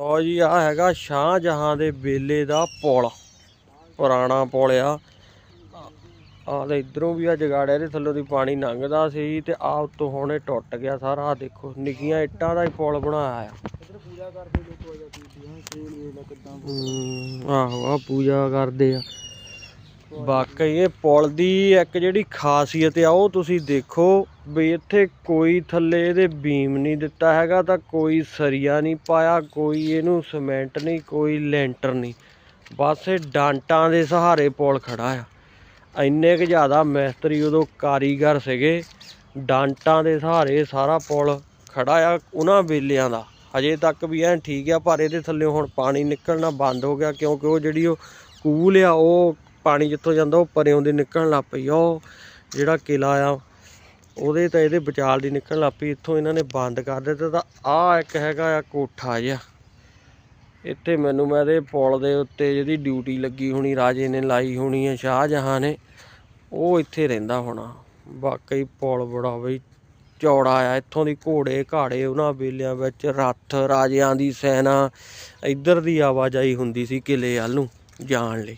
ਲਓ ਜੀ ਆ ਹੈਗਾ ਸ਼ਾਹਜਹਾਂ ਦੇ ਵੇਲੇ ਦਾ ਪੁਲ। ਪੁਰਾਣਾ ਪੁਲ ਆ। ਆ ਤੇ ਇਧਰੋਂ ਵੀ ਆ ਜਗਾੜਿਆ ਦੇ ਥੱਲੋਂ ਦੀ ਪਾਣੀ ਲੰਘਦਾ ਸੀ ਤੇ ਆ ਉੱਤੋਂ ਹੁਣੇ ਟੁੱਟ ਗਿਆ ਸਾਰਾ। ਦੇਖੋ ਨਿੱਕੀਆਂ ਇੱਟਾਂ ਦਾ ਹੀ ਪੁਲ ਬਣਾਇਆ ਆ ਲੈ ਆਹੋ ਆ ਪੂਜਾ ਕਰਦੇ ਆ। ਵਾਕਈ ਇਹ ਪੁਲ ਦੀ ਇੱਕ ਜਿਹੜੀ ਖਾਸੀਅਤ ਆ, ਉਹ ਤੁਸੀਂ ਦੇਖੋ ਵੀ ਇੱਥੇ ਕੋਈ ਥੱਲੇ ਇਹਦੇ ਬੀਮ ਨਹੀਂ ਦਿੱਤਾ ਹੈਗਾ, ਤਾਂ ਕੋਈ ਸਰੀਆ ਨਹੀਂ ਪਾਇਆ, ਕੋਈ ਇਹਨੂੰ ਸੀਮੈਂਟ ਨਹੀਂ, ਕੋਈ ਲੈਂਟਰ ਨਹੀਂ। ਬਸ ਇਹ ਡਾਂਟਾਂ ਦੇ ਸਹਾਰੇ ਪੁਲ ਖੜਾ ਆ। ਇੰਨੇ ਕੁ ਜ਼ਿਆਦਾ ਮਿਸਤਰੀ ਉਦੋਂ ਕਾਰੀਗਰ ਸੀਗੇ, ਡਾਂਟਾਂ ਦੇ ਸਹਾਰੇ ਸਾਰਾ ਪੁਲ ਖੜਾ ਆ ਉਹਨਾਂ ਵੇਲਿਆਂ ਦਾ। ਹਜੇ ਤੱਕ ਵੀ ਐਨ ਠੀਕ ਆ, ਪਰ ਇਹਦੇ ਥੱਲੇ ਹੁਣ ਪਾਣੀ ਨਿਕਲਣਾ ਬੰਦ ਹੋ ਗਿਆ, ਕਿਉਂਕਿ ਉਹ ਜਿਹੜੀ ਉਹ ਕੂਲ ਆ, ਉਹ ਪਾਣੀ ਜਿੱਥੋਂ ਜਾਂਦਾ ਉਹ ਪਰਿਓਂ ਦੀ ਨਿਕਲਣ ਲੱਗ ਪਈ ਉਹ ਜਿਹੜਾ ਕਿਲਾ ਆ, ਉਹਦੇ ਤਾਂ ਇਹਦੇ ਵਿਚਾਲ ਦੀ ਨਿਕਲਣ ਲੱਗ ਪਈ। ਇੱਥੋਂ ਇਹਨਾਂ ਨੇ ਬੰਦ ਕਰ ਦਿੱਤਾ ਤਾਂ ਆ ਇੱਕ ਹੈਗਾ ਆ ਕੋਠਾ ਜਿਹਾ। ਇੱਥੇ ਮੈਨੂੰ ਮੈਂ ਇਹਦੇ ਪੁਲ ਦੇ ਉੱਤੇ ਜਿਹਦੀ ਡਿਊਟੀ ਲੱਗੀ ਹੋਣੀ, ਰਾਜੇ ਨੇ ਲਾਈ ਹੋਣੀ ਹੈ ਸ਼ਾਹਜਹਾਂ ਨੇ, ਉਹ ਇੱਥੇ ਰਹਿੰਦਾ ਹੋਣਾ। ਵਾਕਈ ਪੁਲ ਬੜਾ ਬਈ ਚੌੜਾ ਆ। ਇੱਥੋਂ ਦੀ ਘੋੜੇ ਘਾੜੇ, ਉਹਨਾਂ ਵੇਲਿਆਂ ਵਿੱਚ ਰੱਥ, ਰਾਜਿਆਂ ਦੀ ਸੈਨਾ, ਇੱਧਰ ਦੀ ਆਵਾਜਾਈ ਹੁੰਦੀ ਸੀ ਕਿਲੇ ਵੱਲ ਨੂੰ ਜਾਣ ਲਈ।